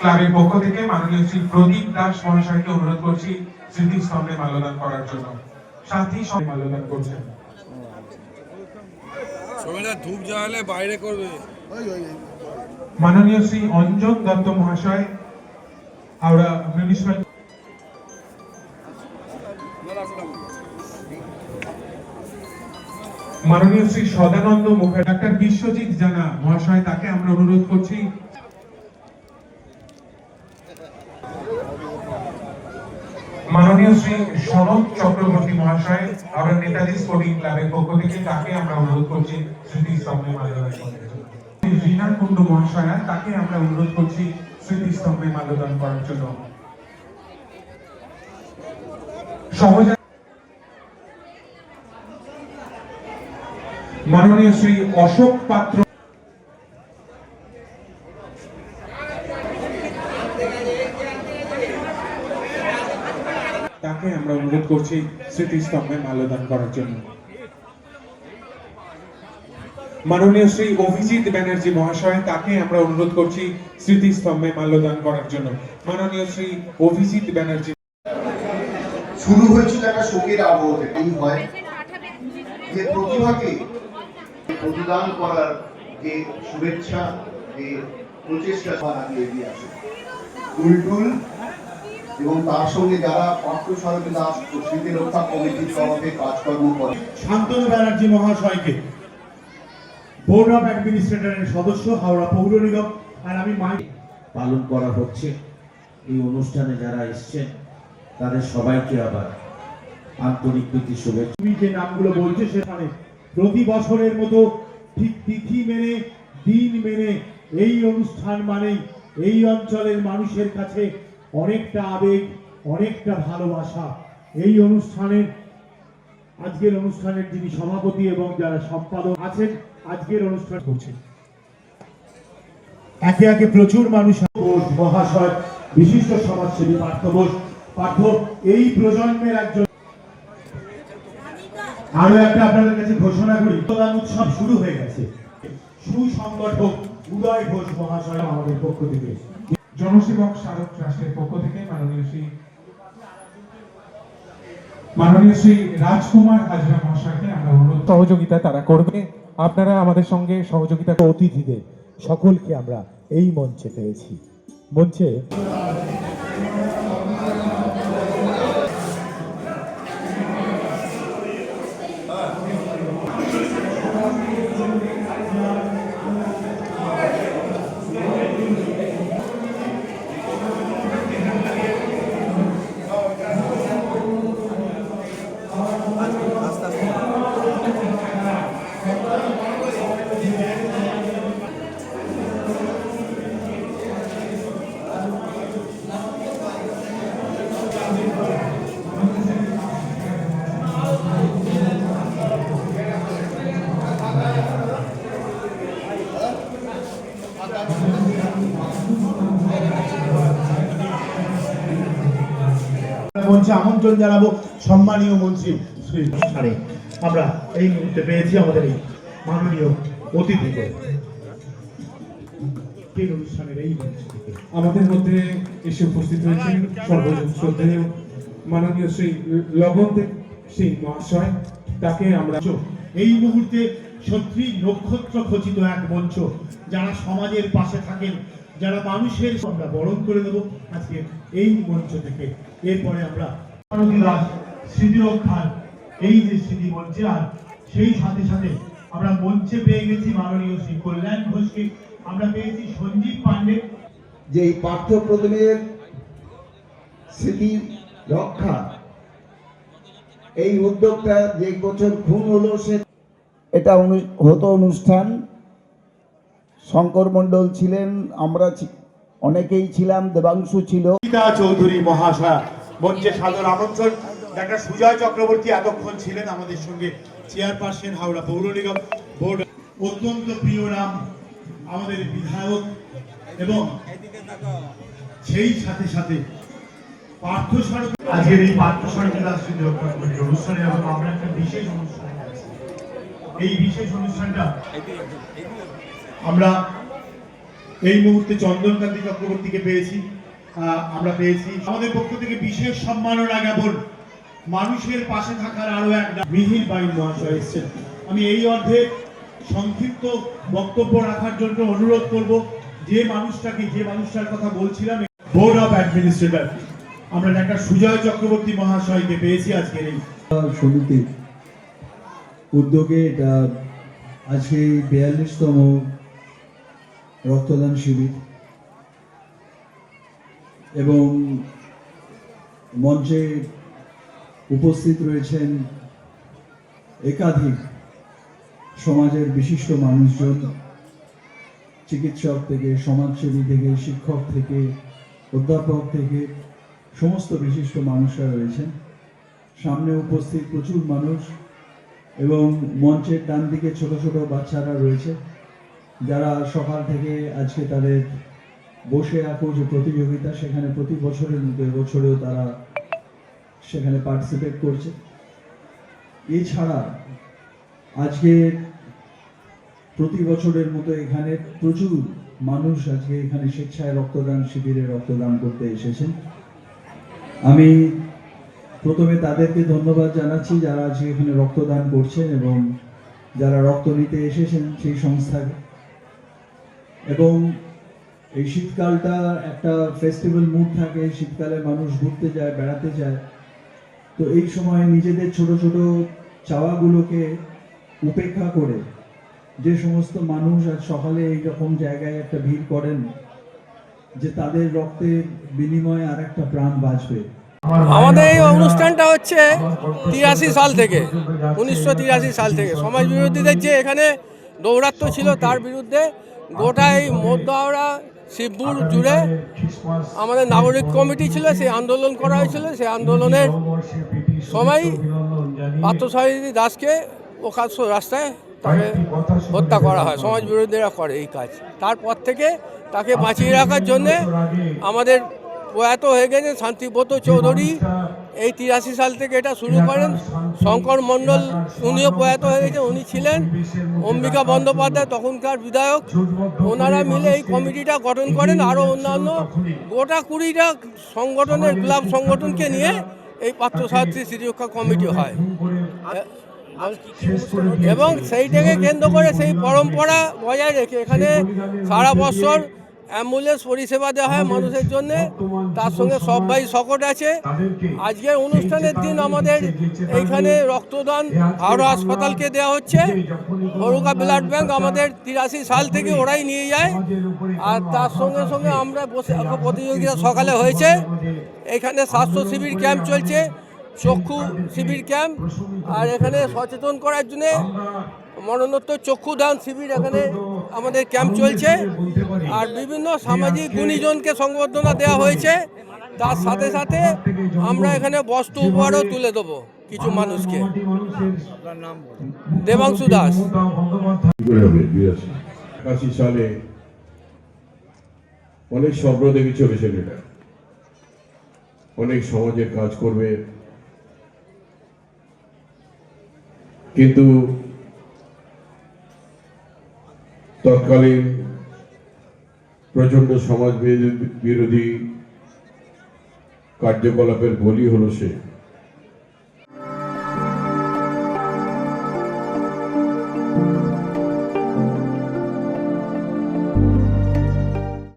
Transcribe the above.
ক্লাবের পক্ষ থেকে মাননীয় শ্রী প্রদীপ দাস মহাশয়কে অনুরোধ করছি স্মৃতিস্তম্ভে মাল্যদান করার জন্য। সাথী সঙ্গে মাল্যদান করছেন। ধূপ জ্বালালে বাইরে করবে। মাননীয় শ্রী অঞ্জন দত্ত মহাশয় হাওড়া মিউনিসিপাল মাননীয় শ্রী সদানন্দ মুখার্জি ডাক্তার বিশ্বজিৎ জানা মহাশয় তাকে আমরা অনুরোধ করছি মাননীয় শ্রী সনদ চক্রবর্তী মহাশয় আমরা নেতাজি স্পোর্টিং ক্লাবের পক্ষ থেকে তাকে আমরা অনুরোধ করছি স্মৃতিস্তম্ভে মাল্যদান করার জন্য। রীনা কুণ্ডু মহাশয়া, তাকে আমরা অনুরোধ করছি স্মৃতিস্তম্ভে মাল্যদান করার জন্য মাননীয় শ্রী অশোক পাত্র তাকে আমরা অনুরোধ করছি স্মৃতিস্তম্ভে মাল্যদান করার জন্য। মাননীয় শ্রী অভিজিৎ ব্যানার্জি মহাশয়, তাকে আমরা অনুরোধ করছি স্মৃতিস্তম্ভে মাল্যদান করার জন্য। মাননীয় শ্রী অভিজিৎ ব্যানার্জি। শুরু হয়েছিল একটা শোকের আবহ এই হয় যে প্রতিভাকে প্রতিদান করার যে শুভেচ্ছা, যে প্রচেষ্টা আসে। টুলটুল এবং তার সঙ্গে যারা পাঠ্য সরকারি দাস ও স্মৃতি রক্ষা কমিটির তরফে কাজকর্ম করে। শান্তনু ব্যানার্জি মহাশয়কে বোর্ড অফ অ্যাডমিনিস্ট্রেটরের সদস্য হাওড়া পৌর নিগম। আর আমি মাই পালন করা হচ্ছে। এই অনুষ্ঠানে যারা এসছেন তাদের সবাইকে আবার আন্তরিক প্রীতি শুভেচ্ছা। তুমি যে নামগুলো বলছে সেখানে প্রতি বছরের মতো ঠিক তিথি মেনে দিন মেনে এই অনুষ্ঠান মানেই এই অঞ্চলের মানুষের কাছে অনেকটা আবেগ, অনেকটা ভালোবাসা। এই অনুষ্ঠানের, আজকের অনুষ্ঠানের যিনি সভাপতি এবং যারা সম্পাদক আছেন, আজকের অনুষ্ঠান করছেন। একে একে প্রচুর মানুষ মহাশয়, বিশিষ্ট সমাজসেবী, পার্থ বোস, পার্থ, এই প্রজন্মের একজন। আরও একটা আপনাদের কাছে ঘোষণা করি প্রদান উৎসব শুরু হয়ে গেছে। সুসংগঠক উদয় ঘোষ মহাশয় আমাদের পক্ষ থেকে। জনসেবক স্মারক ট্রাস্টের পক্ষ থেকে মাননীয় শ্রী মাননীয় শ্রী রাজকুমার হাজরা মহাশয়কে আমরা অনুরোধ সহযোগিতা তারা করবে। আপনারা আমাদের সঙ্গে সহযোগিতা অতিথিদের সকলকে আমরা এই মঞ্চে পেয়েছি। মঞ্চে মঞ্চে আমন্ত্রণ জানাব সম্মানীয় মন্ত্রী শ্রী আমরা এই মুহূর্তে পেয়েছি আমাদের এই মাননীয় অতিথিকে। আমাদের মধ্যে এসে উপস্থিত হয়েছেন সর্বজন শ্রদ্ধেয় মাননীয় শ্রী লগনদেব সিং মহাশয়। তাকে আমরা এই মুহূর্তে সত্যি নক্ষত্র খচিত এক মঞ্চ যারা সমাজের পাশে থাকেন যারা মানুষের আমরা বরণ করে দেব আজকে এই মঞ্চ থেকে। এরপরে আমরা মানবী দাস স্মৃতি এই যে স্মৃতি মঞ্চে, আর সেই সাথে সাথে আমরা মঞ্চে পেয়ে গেছি মাননীয় শ্রী কল্যাণ ঘোষকে। আমরা পেয়েছি সঞ্জীব পান্ডে যে এই পাঠ্য প্রতিমের স্মৃতি রক্ষা, এই উদ্যোগটা যে বছর খুন হলো সে এটা হতো অনুষ্ঠান শঙ্কর মণ্ডল ছিলেন আমরা অনেকেই ছিলাম দেবাংশু ছিল। গীতা চৌধুরী মহাশয়া মঞ্চে সাদর আমন্ত্রণ। ডাক্তার সুজয় চক্রবর্তী এতক্ষণ ছিলেন আমাদের সঙ্গে চেয়ারপারসন হাওড়া পৌর নিগম বোর্ড। অত্যন্ত প্রিয় নাম আমাদের বিধায়ক এবং সেই সাথে সাথে পার্থ আজকের এই পার্থ রাষ্ট্রীয় অনুষ্ঠানে এবং আমরা একটা বিশেষ অনুষ্ঠানে এই বিশেষ অনুষ্ঠানটা আমরা এই মুহূর্তে চন্দনকান্তি চক্রবর্তীকে পেয়েছি। আমরা পেয়েছি। আমাদের পক্ষ থেকে বিশেষ সম্মাননা জ্ঞাপন। মানুষের পাশে থাকার আরও এক ডাক। মিহির বাইন মহাশয় এসেছেন। আমি এই অর্ধে সংক্ষিপ্ত বক্তব্য রাখার জন্য অনুরোধ করব, যে মানুষটাকে, যে মানুষটার কথা বলছিলাম বোর্ড অফ অ্যাডমিনিস্ট্রেটর আমরা ডাক্তার সুজয় চক্রবর্তী মহাশয়কে পেয়েছি আজকের এই। সমিতির উদ্যোগে এটা আজকে বিয়াল্লিশতম রক্তদান শিবির এবং মঞ্চে উপস্থিত রয়েছেন একাধিক সমাজের বিশিষ্ট মানুষজন, চিকিৎসক থেকে, সমাজসেবী থেকে, শিক্ষক থেকে, অধ্যাপক থেকে, সমস্ত বিশিষ্ট মানুষরা রয়েছেন। সামনে উপস্থিত প্রচুর মানুষ এবং মঞ্চের ডান দিকে ছোট ছোট বাচ্চারা রয়েছে। যারা সকাল থেকে আজকে তাদের বসে আঁকো যে প্রতিযোগিতা, সেখানে প্রতি বছরের মতো এবছরেও তারা সেখানে পার্টিসিপেট করছে। এছাড়া আজকে প্রতি বছরের মতো এখানে প্রচুর মানুষ আজকে এখানে স্বেচ্ছায় রক্তদান শিবিরে রক্তদান করতে এসেছেন। আমি প্রথমে তাদেরকে ধন্যবাদ জানাচ্ছি যারা আজকে এখানে রক্তদান করছেন এবং যারা রক্ত নিতে এসেছেন সেই সংস্থাকে এবং এই শীতকালটা একটা ফেস্টিভ্যাল মুড থাকে শীতকালে মানুষ ঘুরতে যায় বেড়াতে যায়। তো এই সময় নিজেদের ছোট ছোট চাওয়াগুলোকে উপেক্ষা করে যে সমস্ত মানুষ আজ সকালে এই রকম জায়গায় একটা ভিড় করেন যে তাদের রক্তের বিনিময়ে আর একটা প্রাণ বাঁচবে। আমাদের এই অনুষ্ঠানটা হচ্ছে তিরাশি সাল থেকে উনিশশো তিরাশি সাল থেকে। সমাজ বিরোধীদের যে এখানে দৌরাত্ম্য ছিল তার বিরুদ্ধে গোটা এই মধ্যহাওড়া শিবপুর জুড়ে আমাদের নাগরিক কমিটি ছিল, সেই আন্দোলন করা হয়েছিল। সেই আন্দোলনের সময় পার্থসারথী দাসকে প্রকাশ্য রাস্তায় তাকে হত্যা করা হয়, সমাজ বিরোধীরা করে এই কাজ। তারপর থেকে তাকে বাঁচিয়ে রাখার জন্যে আমাদের প্রয়াত হয়ে গেছে শান্তিব্রত চৌধুরী। এই তিরাশি সাল থেকে এটা শুরু করেন। শঙ্কর মণ্ডল উনিও প্রয়াত হয়ে গেছেন, উনি ছিলেন। অম্বিকা বন্দ্যোপাধ্যায় তখনকার বিধায়ক। ওনারা মিলে এই কমিটিটা গঠন করেন। আরও অন্যান্য গোটা কুড়িটা সংগঠনের ক্লাব সংগঠনকে নিয়ে এই পাত্রসারথী স্মৃতিরক্ষা কমিটি হয়। এবং সেইটাকে কেন্দ্র করে সেই পরম্পরা বজায় রেখে এখানে সারা বছর অ্যাম্বুলেন্স পরিষেবা দেওয়া হয় মানুষের জন্য। তার সঙ্গে সবাই সকট আছে। আজকের অনুষ্ঠানের দিন আমাদের এইখানে রক্তদান হাওড়া হাসপাতালকে দেওয়া হচ্ছে। বড়ুকা ব্লাড ব্যাংক আমাদের তিরাশি সাল থেকে ওরাই নিয়ে যায়। আর তার সঙ্গে সঙ্গে আমরা বসে প্রতিযোগিতা সকালে হয়েছে। এখানে স্বাস্থ্য শিবির ক্যাম্প চলছে। চক্ষু শিবির ক্যাম্প। আর এখানে সচেতন করার জন্যে মরণোত্তর চক্ষুদান শিবির এখানে আমাদের ক্যাম্প চলছে। আর বিভিন্ন সামাজিক গুণীজনকে সংবর্ধনা দেওয়া হয়েছে। তার সাথে সাথে আমরা এখানে বস্ত্র উপহারও তুলে দেবো কিছু মানুষকে। দেবাংশু দাস। একাশি সালে অনেক স্বপ্ন দেখে চলেছেন এটা অনেক সমাজের কাজ করবে। কিন্তু তৎকালীন প্রচণ্ড সমাজ বিরোধী কার্যকলাপের বলি হলো সে।